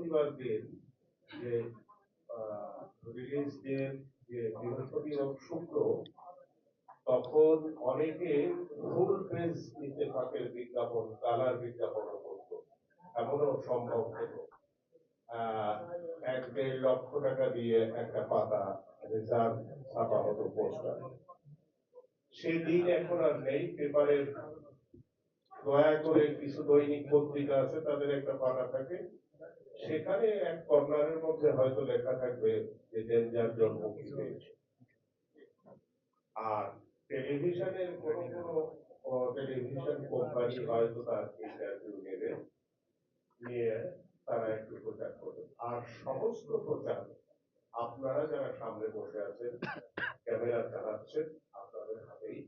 বৃহস্পতিবার দিন যে রিলিজ ডের যে শুক্র, তখন অনেকে ফুল পেজ বিজ্ঞাপন কালার বিজ্ঞাপন এমনও সম্ভব হতো। এক দেড় লক্ষ টাকা দিয়ে একটা পাতা রিজার্ভ ছাপা হতো পোস্টার দিন এখন আর নেই পেপারের দয়া করে কিছু দৈনিক পত্রিকা আছে, তাদের একটা পাতা থাকে। সেখানে এক কর্নারের মধ্যে হয়তো লেখা থাকবে যে ডেঞ্জার জন মুক্তি পেয়েছে আর টেলিভিশনের কোন কোন টেলিভিশন কোম্পানি হয়তো তার ইন্টারভিউ নেবে, নিয়ে তারা একটু প্রচার করবে। আর সমস্ত প্রচার আপনারা যারা সামনে বসে আছেন, ক্যামেরা চালাচ্ছেন, আপনাদের হাতেই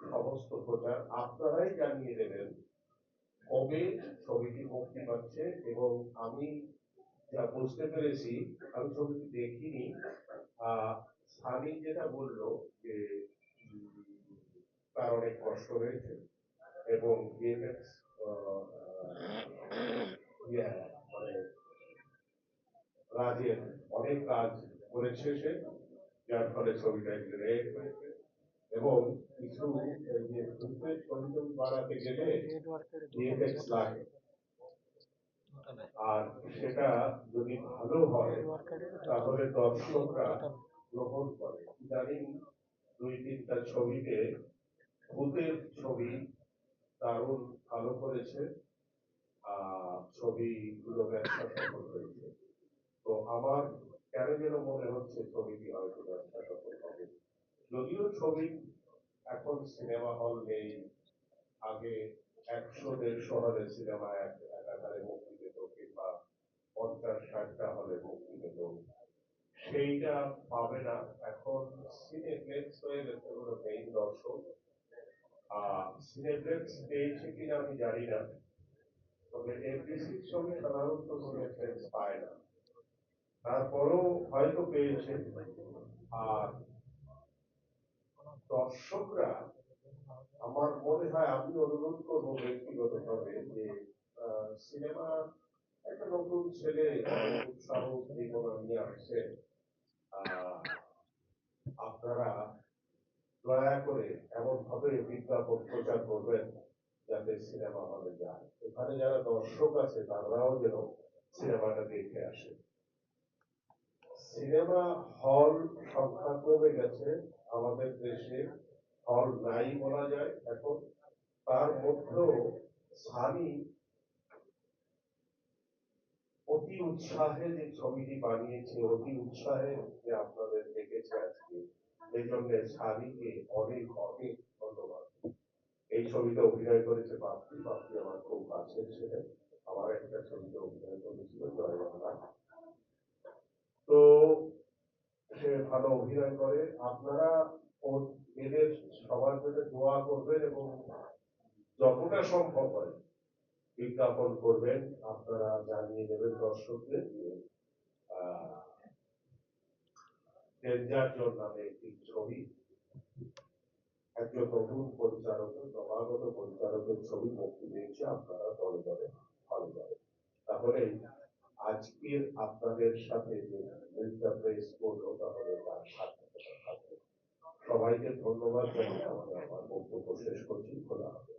সমস্ত প্রচার। আপনারাই জানিয়ে দেবেন কবে ছবিটি মুক্তি পাচ্ছে এবং আমি যা বুঝতে পেরেছি, আমি ছবিটি দেখিনি সানি যেটা বলল যে, তার অনেক কষ্ট হয়েছে এবং মানে রাজের অনেক কাজ করেছে সে, যার ফলে ছবিটা একটু রেট হয়েছে। এবং কিছু বানাতে গেলে ভিএফএক্স লাগে। আর সেটা যদি ভালো হয় তাহলে দর্শকরা গ্রহণ করে। ইদানিং দুই তিনটা ছবিতে ভূতের ছবি দারুণ ভালো করেছে ছবিগুলো ব্যবসা সফল হয়েছে। তো আমার কেন যেন মনে হচ্ছে ছবিটি হয়তো ব্যবসা সফল যদিও ছবি এখন সিনেমা হল নেই, আগে একশো, দেড়শো হলে সিনেমা এক একাধারে মুক্তি পেত কিংবা পঞ্চাশ, ষাটটা হলে মুক্তি পেত। সেইটা পাবে না। এখন সিনেপ্লেক্স হয়ে গেছে হলো মেইন দর্শক। সিনেপ্লেক্স পেয়েছে কিনা আমি জানি না। তবে এফডিসির ছবি সাধারণত সিনেপ্লেক্স পায় না। তারপরেও হয়তো পেয়েছে। আর দর্শকরা আমার মনে হয়, আমি অনুরোধ করব ব্যক্তিগতভাবে যে সিনেমা একটা নতুন ছেলে উৎসাহ উদ্দীপনা নিয়ে আসছে। আপনারা দয়া করে এমন ভাবে বিজ্ঞাপন প্রচার করবেন যাতে সিনেমা হলে যায়। এখানে যারা দর্শক আছে, তারাও যেন সিনেমাটা দেখে আসে। সিনেমা হল কমে গেছে আমাদের দেশে হল নাই বলা যায় এখন। তার মধ্যেও সানি অতি উৎসাহে যে ছবিটি বানিয়েছে, অতি উৎসাহে যে আপনাদের দেখেছে আজকে এই জন্য সানিকে অনেক অনেক ধন্যবাদ। এই ছবিতে অভিনয় করেছে বাপ্পি বাপ্পি আমার খুব কাছের ছেলে। আমার একটা ছবিতে অভিনয় করেছিল জয় বাংলা তো সে ভালো অভিনয় করে। আপনারা এদের সবার জন্য দোয়া করবেন এবং যতটা সম্ভব হয় বিজ্ঞাপন করবেন। আপনারা জানিয়ে দেবেন দর্শকদের যে ছবি পরিচালকের ছবি আপনারা তাহলে আপনাদের সাথে যে প্রেস করল সবাইকে ধন্যবাদ জানিয়ে আমাদের আমার বক্তব্য শেষ করছি খোলা হবে